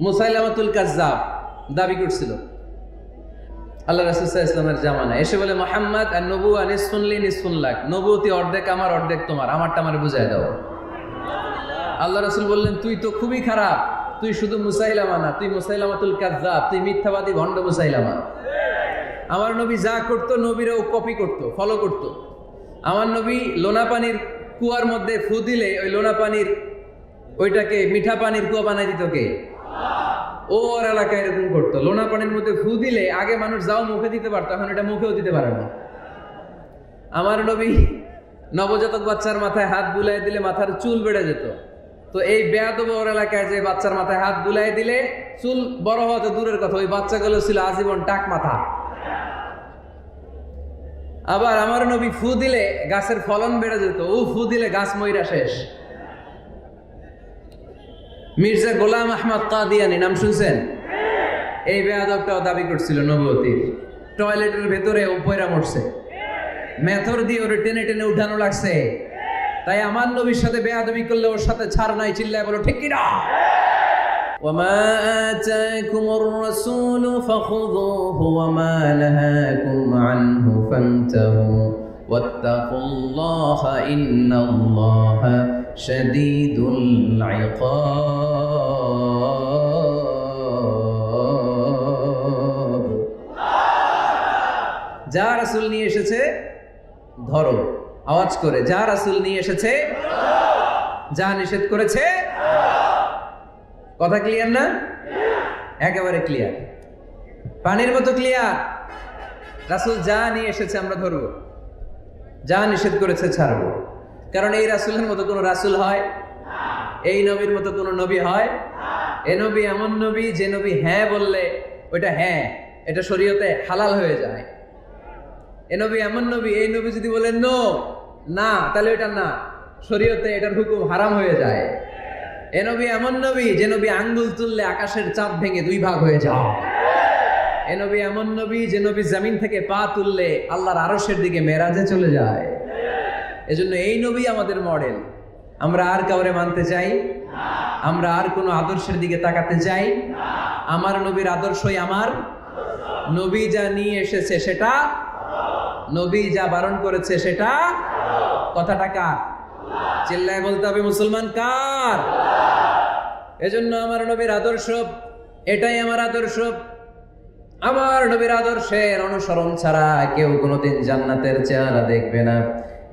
মুসাইলামাতুল কাজ্জাব দাবি করছিল। আল্লাহ রাসুসাহ জামানা এসে বলে, মোহাম্মদ, আর নবু আনিস শুনলি নিসুনলাক নবুতি অর্ধেক আমার, অর্ধেক তোমার। আমারটা আমার বুঝাই দাও। আল্লাহ রাসুল বললেন, তুই তো খুবই খারাপ। তুই শুধু মুসাইলামা না, তুই মুসাইলামাতুল কাজ্জাব, তুই মিথ্যাবাদী ভণ্ড মুসাইলামা। আমার নবী যা করতো, নবীরাও কপি করতো ফলো করতো। আমার নবী লোনা পানির কুয়ার মধ্যে ফু দিলে, ওই লোনা পানির, ওইটাকে মিঠা পানির কুয়া বানাই দিত কে? ওর এলাকায় এরকম করতো। লোনা পানির মধ্যে ফু দিলে আগে মানুষ যাও মুখে দিতে পারতো, এখন এটা মুখেও দিতে পারে না। আমার নবী নবজাতক বাচ্চার মাথায় হাত বুলাই দিলে মাথার চুল বেড়ে যেত। তো এই বেয়াদব ওর এলাকায় যে বাচ্চার মাথায় হাত বুলাই দিলে চুল বড় হওয়া তো দূরের কথা, ওই বাচ্চাগুলো ছিল আজীবন টাক মাথা। আবার আমার নবী ফু দিলে গাছের ফলন বেড়ে যেত, ও ফু দিলে গাছ ময়রা শেষ। মির্জা গোলাম আহমদ কাদিয়ানি নাম শুনছেন এই বেয়াদবটাও দাবি করছিল নবতির টয়লেটের ভেতরে উপয়রা মরছে মেথর দিয়ে ওরে টেনে টেনে উঠানো লাগছে তাই আমার নবীর সাথে বেয়াদবি করলে ওর সাথে ছাড় নাই চিল্লায় বলো ঠিক কিনা وما آتاكم الرسول فخذوه وما نهاكم عنه فانتهوا واتقوا الله إن الله شديد العقاب যা রাসূল নিয়ে এসেছে ধরো আওয়াজ করে যা রাসূল নিয়ে এসেছে যা নিষেধ করেছে কথা ক্লিয়ার না একেবারে ক্লিয়ার পানির মতো ক্লিয়ার রাসূল যা নিয়ে এসেছে আমরা ধরবো যা নিষেধ করেছে ছাড়বো কারণ এই রাসুলের মতো কোনো রাসুল হয়? এই নবীর মতো কোনো নবী হয়? এ নবী এমন নবী যে নবী হ্যাঁ বললে ওইটা হ্যাঁ এটা শরীয়তে হালাল হয়ে যায়। এ নবী এমন নবী, এই নবী যদি বলেন নো না তাহলে এটা না। শরীয়তে এটার হুকুম হারাম হয়ে যায়। এ নবী এমন নবী যে নবী আঙ্গুল তুললে আকাশের চাঁদ ভেঙে দুই ভাগ হয়ে যায়। এ নবী এমন নবী যে নবী জমিন থেকে পা তুললে আল্লাহর আরশের দিকে মেরাজে চলে যায়। এজন্য এই নবী আমাদের মডেল আমরা আর কাউরে মানতে চাই? আমরা আর কোনো আদর্শের দিকে তাকাতে চাই? আমার নবীর আদর্শই আমার? নবী যা নিয়ে এসেছে সেটা? নবী যা বারণ করেছে সেটা? কথাটা কার? চিল্লায় বলতে হবে, মুসলমান কার? এজন্য আমার নবীর আদর্শ, এটাই আমার আদর্শ। আমার নবীর আদর্শের অনুসরণ ছাড়া কেউ কোনোদিন জান্নাতের চেহারা দেখবে না।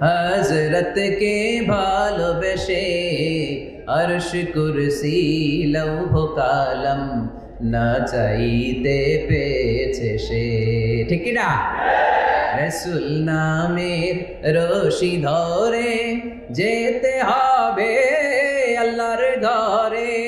হজরতকে ভালোবেসে আরশ কুরসি লৌহ কালম না চাইতে পেয়েছে সে ঠিক না রসুল নামের রশি ধরে যেতে হবে আল্লাহর ঘরে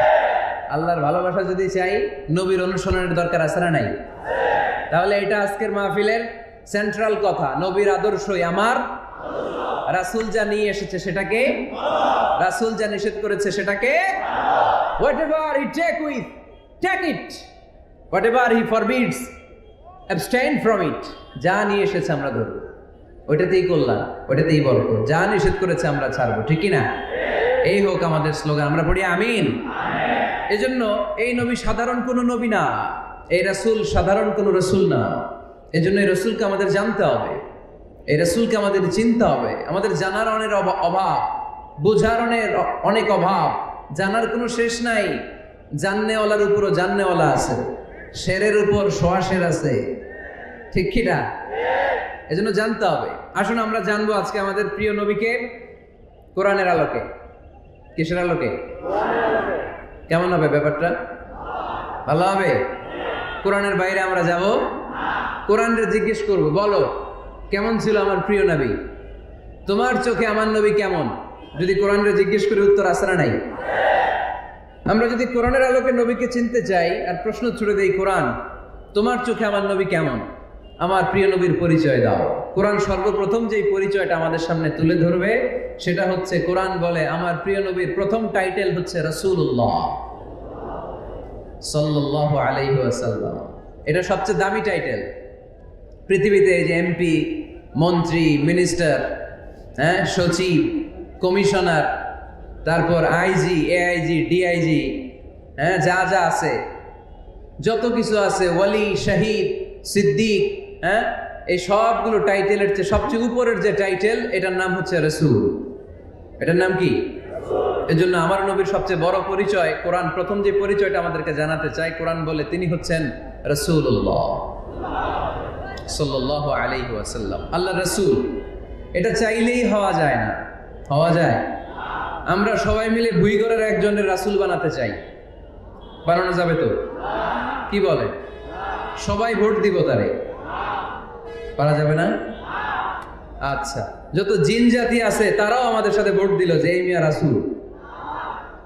আল্লাহর ভালোবাসা যদি চাই, নবীর অনুসরণের দরকার আছে না নাই? তাহলে এটা আজকের মাহফিলের সেন্ট্রাল কথা। নবীর আদর্শই আমার। রাসূল যা নিয়ে এসেছে সেটাকে রাসুল যা নিষেধ করেছে সেটাকে whatever he take with take it whatever he forbids abstain from it যা নিয়ে এসেছে আমরা ধরবো। ওইটাতেই করলাম ওইটাতেই বলব যা নিষেধ করেছে আমরা ছাড়বো ঠিকই না? এই হোক আমাদের স্লোগান আমরা পড়ি আমিন। এজন্য এই নবী সাধারণ কোনো নবী না, এই রাসূল সাধারণ কোনো রসুল না। এজন্য এই রসুলকে আমাদের জানতে হবে, এই রসুলকে আমাদের চিনতে হবে। আমাদের জানার অনেক অভাব, বোঝার অনেক অনেক অভাব। জানার কোনো শেষ নাই। জান্নেওয়ালার উপরও জান্নেওয়ালা আছে। শেরের উপর সোয়া শের আছে। ঠিক কিনা এজন্য জানতে হবে। আসুন আমরা জানব আজকে আমাদের প্রিয় নবীকে কোরআনের আলোকে। কিসের আলোকে? কেমন হবে ব্যাপারটা? ভালো হবে? কোরআনের বাইরে আমরা যাব? কোরআনরে জিজ্ঞেস করব, বলো, কেমন ছিল আমার প্রিয় নবী? তোমার চোখে আমার নবী কেমন? যদি কোরআনরে জিজ্ঞেস করে উত্তর আসরা নাই? আমরা যদি কোরআনের আলোকে নবীকে চিনতে চাই আর প্রশ্ন ছুড়ে দেই, কোরআন, তোমার চোখে আমার নবী কেমন? আমার প্রিয় নবীর পরিচয় দাও। কোরআন সর্বপ্রথম যেই পরিচয়টা আমাদের সামনে তুলে ধরবে, সেটা হচ্ছে কোরআন বলে, আমার প্রিয় নবীর প্রথম টাইটেল হচ্ছে রসুল্লাহ সাল্লাহ আলাইহি ওয়াসাল্লাম। এটা সবচেয়ে দামি টাইটেল। পৃথিবীতে যে এমপি, মন্ত্রী, মিনিস্টার হ্যাঁ সচিব, কমিশনার, তারপর আইজি, এআইজি, ডিআইজি হ্যাঁ যা যা আছে, যত কিছু আছে, ওয়ালি, শাহিদ, সিদ্দিক হ্যাঁ? এই সবগুলো টাইটেলের চেয়ে সবচেয়ে উপরের যে টাইটেল এটার নাম হচ্ছে রসুল। এটার নাম কি? এজন্য আমার নবীর সবচেয়ে বড় পরিচয়, কোরআন প্রথম যে পরিচয়টা আমাদেরকে জানাতে চাই, কোরআন বলে তিনি হচ্ছেন রসুল্লাহ সাল্লাহ আলাইহি ওয়াসাল্লাম। আল্লাহ রসুল। এটা চাইলেই হওয়া যায় না। হওয়া যায়। আমরা সবাই মিলে ভুইগড়ের একজনের রাসুল বানাতে চাই। বানানো যাবে তো? কি বলে? সবাই ভোট দিব তারে। পারা যাবে না? আচ্ছা যত জিন জাতি আছে, তারাও আমাদের সাথে ভোট দিল যে এই মিয়া রাসুল।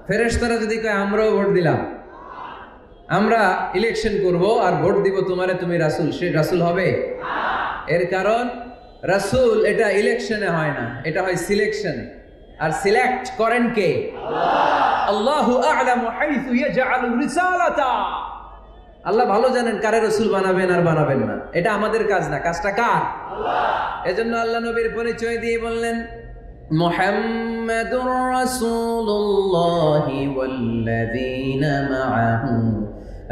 ফেরেশতারা যদি কয়, আমরাও ভোট দিলাম। আমরা ইলেকশন করব আর ভোট দিব তোমারে, তুমি রাসুল। সে রাসুল হবে? এর কারণ, রাসুল এটা ইলেকশনে হয় না, এটা হয় সিলেকশনে আর সিলেক্ট করেন কে? আল্লাহু আ'লামু হাইথু ইয়াজআলু রিসালাতা। আল্লাহ ভালো জানেন কারে রসুল বানাবেন আর বানাবেন না এটা আমাদের কাজ না কাজটা কার এজন্য আল্লাহ নবীর পরিচয় দিয়ে বললেন মুহাম্মাদুর রাসূলুল্লাহ ওয়াল্লাযীনা মাআহু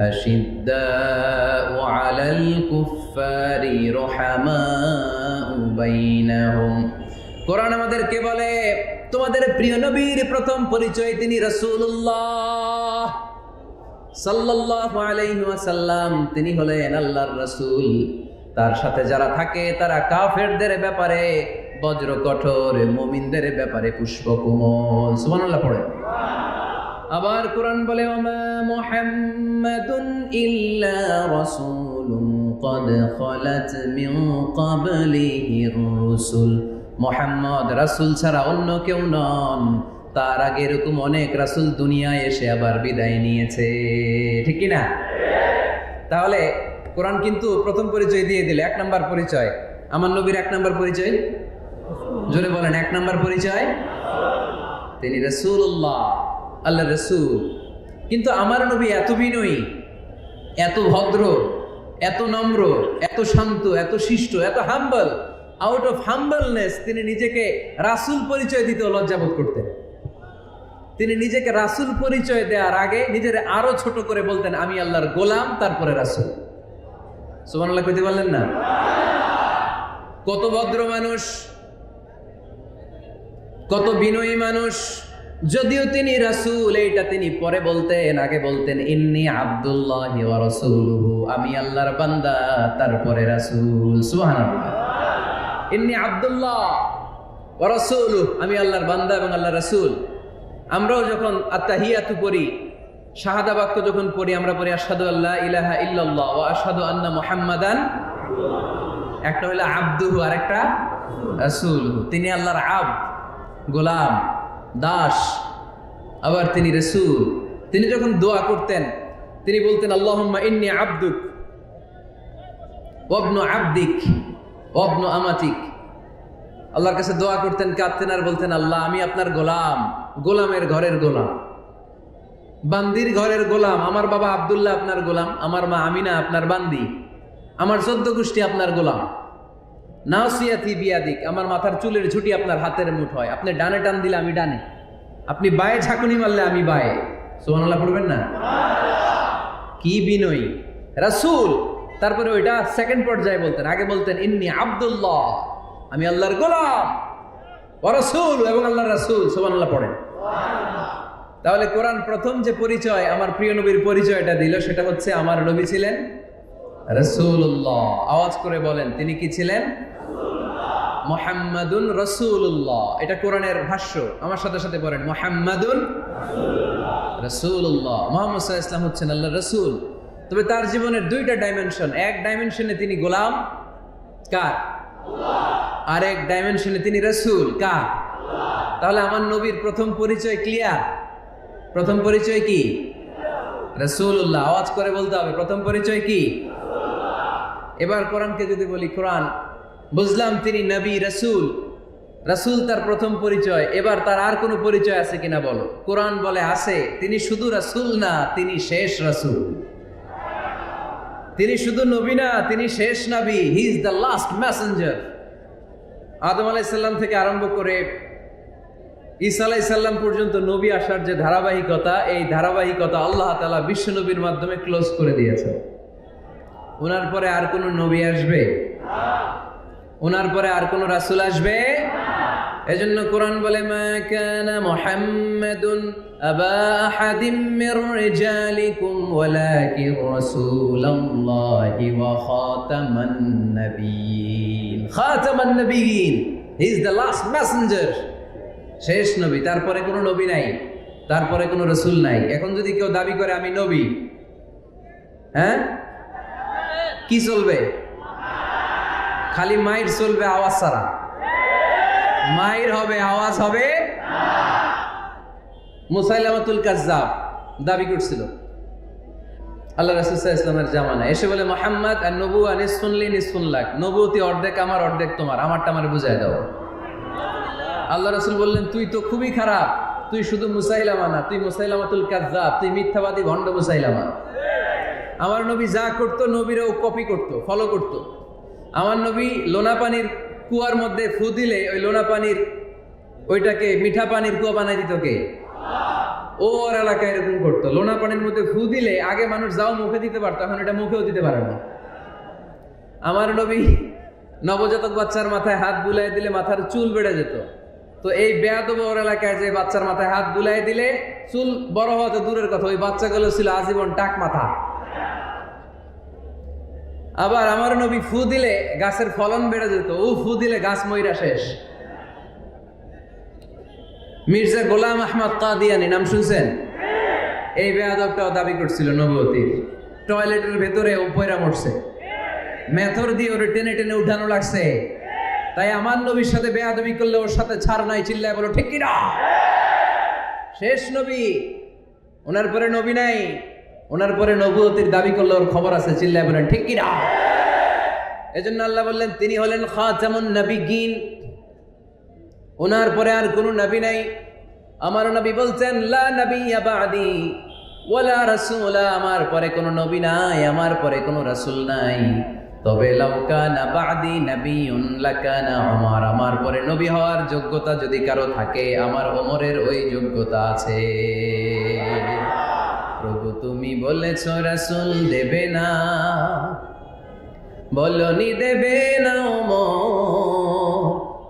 أشداء على الكفار رحماء بينهم কোরআন আমাদেরকে বলে তোমাদের প্রিয় নবীর প্রথম পরিচয় তিনি রাসূলুল্লাহ সাল্লাল্লাহু আলাইহি ওয়াসাল্লাম তিনি হলেন আল্লাহর রাসূল তার সাথে যারা থাকে তারা কাফেরদের ব্যাপারে বজ্র কঠোর মুমিনদের ব্যাপারে পুষ্পকুমল সুবহানাল্লাহ পড়ে আবার কোরআন বলে ওমা মুহাম্মাদুন ইল্লা রাসূলুন قد خلت من قبله الرسل মোহাম্মদ রাসূল ছাড়া অন্য কেউ নন তার আগে এরকম অনেক রাসূল দুনিয়ায় এসে আবার বিদায় নিয়েছে। ঠিক না তাহলে কোরআন কিন্তু প্রথম পরিচয় দিয়ে দিলে, এক নাম্বার পরিচয়। আমার নবীর এক নাম্বার পরিচয়? জোরে বলেন, এক নাম্বার পরিচয়? তিনি রসুল্লাহ আল্লাহ রসুল। কিন্তু আমার নবী এত বিনয়ী, এত ভদ্র, এত নম্র, এত শান্ত, এত শিষ্ট, এত হাম্বল আউট অফ হাম্বলনেস তিনি নিজেকে রাসুল পরিচয় দিতে লজ্জাবোধ করতেন। তিনি নিজেকে রাসুল পরিচয় দেওয়ার আগে নিজের আরও ছোট করে বলতেন, আমি আল্লাহর গোলাম, তারপরে রাসুল। সুমান আল্লাহ কইতে পারলেন না? কত ভদ্র মানুষ, কত বিনয়ী মানুষ, যদিও তিনি রাসূল, এইটা তিনি পরে বলতেন, আগে বলতেন, ইন্নি আব্দুল্লাহ আমি আল্লাহর বান্দা, তারপরে রাসূল। সুবহানাল্লাহ। ইন্নি আব্দুল্লাহ আমি আল্লাহর বান্দা এবং আল্লাহ রাসূল। আমরাও যখন আত্তাহিয়াতু পড়ি, শাহাদা বাক্য যখন পড়ি, আমরা পড়ি আসাদু আল্লাহ ইলাহা ইল্লাল্লাহ ওয়া আশহাদু আন্না মুহাম্মাদান। একটা হলো আব্দুহু আর একটা রাসূলুহু। তিনি আল্লাহর আব, গোলাম, দাস, আবার তিনি রসুল। তিনি যখন দোয়া করতেন, তিনি বলতেন, আল্লাহুম্মা ইন্নি আব্দুক ওয়াবনু আব্দিক ওয়াবনু আমাতিক। আল্লাহর কাছে দোয়া করতেন, কাঁদতেন আর বলতেন, আল্লাহ, আমি আপনার গোলাম, গোলামের ঘরের গোলাম। বান্দির ঘরের গোলাম, আমার বাবা আবদুল্লাহ আপনার গোলাম, আমার মা আমিনা আপনার বান্দি, আমার চোদ্দ গোষ্ঠী আপনার গোলাম। নাসিয়াতি বিয়াদিক, আমার মাথার চুলের ঝুটি আপনার হাতের মুঠ হয়। আপনি ডানে টান দিলে আমি ডানে, আপনি বায়ে ঝাঁকুনি মারলে আমি বায়ে। সোহানাল্লাহ পড়বেন না? কি বিনয়ী। রাসুল, তারপরে ওইটা সেকেন্ড পর্যায়ে বলতেন, আগে বলতেন, ইন্নি আব্দুল্লাহ। আমি আল্লাহর গোলাম। রাসূল এবং আল্লাহর রাসূল সোহানাল্লাহ পড়েন। তাহলে কোরআন প্রথম যে পরিচয়, আমার প্রিয় নবীর পরিচয়টা দিল, সেটা হচ্ছে আমার নবী ছিলেন রসুল্লাহ আওয়াজ করে বলেন, তিনি কি ছিলেন? মোহাম্মদুন রসুল্লাহ এটা কোরআনের ভাষ্য, আমার সাথে সাথে পড়েন, মোহাম্মদুন রসুল্লাহ মোহাম্মদ ইসলাম হচ্ছেন আল্লাহ রসুল। তবে তার জীবনের দুইটা ডাইমেনশন এক ডাইমেনশনে তিনি গোলাম, কার? আর এক ডাইমেনশনে তিনি রসুল কা তাহলে আমার নবীর প্রথম পরিচয় ক্লিয়ার প্রথম পরিচয় কি? রসুল্লাহ আওয়াজ করে বলতে হবে, প্রথম পরিচয় কি? এবার কোরআনকে যদি বলি, কোরআন, বুঝলাম তিনি নবী, রসুল। রাসূল তার প্রথম পরিচয়, এবার তার আর কোনো পরিচয় আছে কিনা বলো? কোরআন বলে আছে, তিনি শুধু রাসূল না, তিনি শেষ রাসূল। তিনি শুধু নবী না, তিনি শেষ নবী he is the last messenger Adam আলাইসাল্লাম থেকে আরম্ভ করে ঈসা আলাইসাল্লাম পর্যন্ত নবী আসার যে ধারাবাহিকতা, এই ধারাবাহিকতা আল্লাহ তালা বিশ্ব নবীর মাধ্যমে ক্লোজ করে দিয়েছেন। ওনার পরে আর কোনো নবী আসবে? ওনার পরে আর কোনো রাসূল আসবে? এজন্য কোরআন বলে, মা কানা মুহাম্মাদুন আবা আহাদিম মির রিজালিকুম ওয়ালাকিন রাসূলুল্লাহি ওয়া খাতামান নাবিয়িন খাতামান নাবিয়িন he is the last messenger শেষ নবী। তারপরে কোনো নবী নাই। তারপরে কোনো রসুল নাই। এখন যদি কেউ দাবি করে, আমি নবী। হ্যাঁ? কি চলবে? খালি মাইর চলবে আওয়াজ ছাড়া। মাইর হবে, আওয়াজ হবে মুসাইলামাতুল কাজ্জাব দাবি করছিল। আল্লাহ ইসলামের জামানা এসে বলে, মোহাম্মদ আর নবু আনিস শুনলি নিসুন লাখ নবুতি অর্ধেক আমার, অর্ধেক তোমার। আমারটা আমার বুঝাই দাও। আল্লাহ রাসুল বললেন, তুই তো খুবই খারাপ। তুই শুধু মুসাইলামা না, তুই মুসাইলামাতুল কাজ্জাব, তুই মিথ্যাবাদী ভণ্ড মুসাইলামা। আমার নবী যা করতো, নবীরাও কপি করতো ফলো করতো। আমার নবী লোনা পানির কুয়ার মধ্যে ফু দিলে, ওই লোনা পানির, ওইটাকে মিঠা পানির কুয়া বানাই দিত কে? ওর এলাকায় এরকম করতো। লোনা পানির মধ্যে ফু দিলে আগে মানুষ যাও মুখে দিতে পারতো, এখন এটা মুখেও দিতে পারে না। আমার নবী নবজাতক বাচ্চার মাথায় হাত বুলাই দিলে মাথার চুল বেড়ে যেত। তো এই বেয়াদব ওর এলাকায় যে বাচ্চার মাথায় হাত বুলাই দিলে চুল বড় হওয়া তো দূরের কথা, ওই বাচ্চাগুলো ছিল আজীবন টাক মাথা। আবার আমার নবী ফু দিলে গাছের ফলন বেড়ে যেত, ও ফু দিলে গাছ ময়রা শেষ। মির্জা গোলাম আহমদ কাদিয়ানি, নাম শুনছেন? এই বেয়াদবটাও দাবি করছিল নবতীর টয়লেটের ভেতরে উপয়রা মরছে। মেথর দিয়ে ওরে টেনে টেনে উঠানো লাগছে। তাই আমার নবীর সাথে বেয়াদবি করলে ওর সাথে ছাড় নাই, চিল্লায় বলো, ঠিক কিনা? শেষ নবী। ওনার পরে নবী নাই। ওনার পরে নবুয়তির দাবি করলে ওর খবর আছে, চিল্লায় বলেন, ঠিক কিনা? এজন্য আল্লাহ বললেন, তিনি হলেন খাতামুন নবিগিন ওনার পরে আর কোনো নবী নাই। আমার নবী বলছেন, লা নবী বাদি, ওয়ালা রাসূলা। আমার পরে কোনো নবী নাই, আমার পরে কোনো রাসূল নাই। তবে আমার পরে নবী হওয়ার যোগ্যতা যদি কারও থাকে, আমার ওমরের ওই যোগ্যতা আছে। প্রভু, তুমি বলেছ রাসূল দেবে না। বলনি দেবে না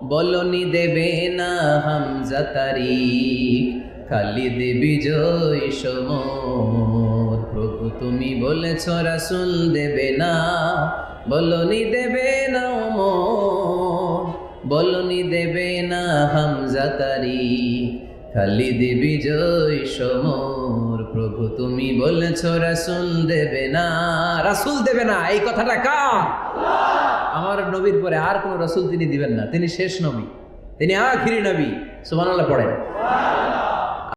বলনি দেবে না হামজা তারিখ। খালিদ বিজয় সমর। প্রভু তুমি বলেছ, রাসূল দেবে না। বলনি দেবে না ওমর। বলনি দেবে না হামজা তারিখ। খালিদ বিজয় সমর। প্রভু তুমি বলেছ, রাসূল দেবে না। রাসূল দেবে না, এই কথাটা কার? আমার নবীর পরে আর কোন রসুল তিনি দিবেন না। তিনি শেষ নবী। তিনি আখিরি নবী। সুবহানাল্লাহ, পড়েন।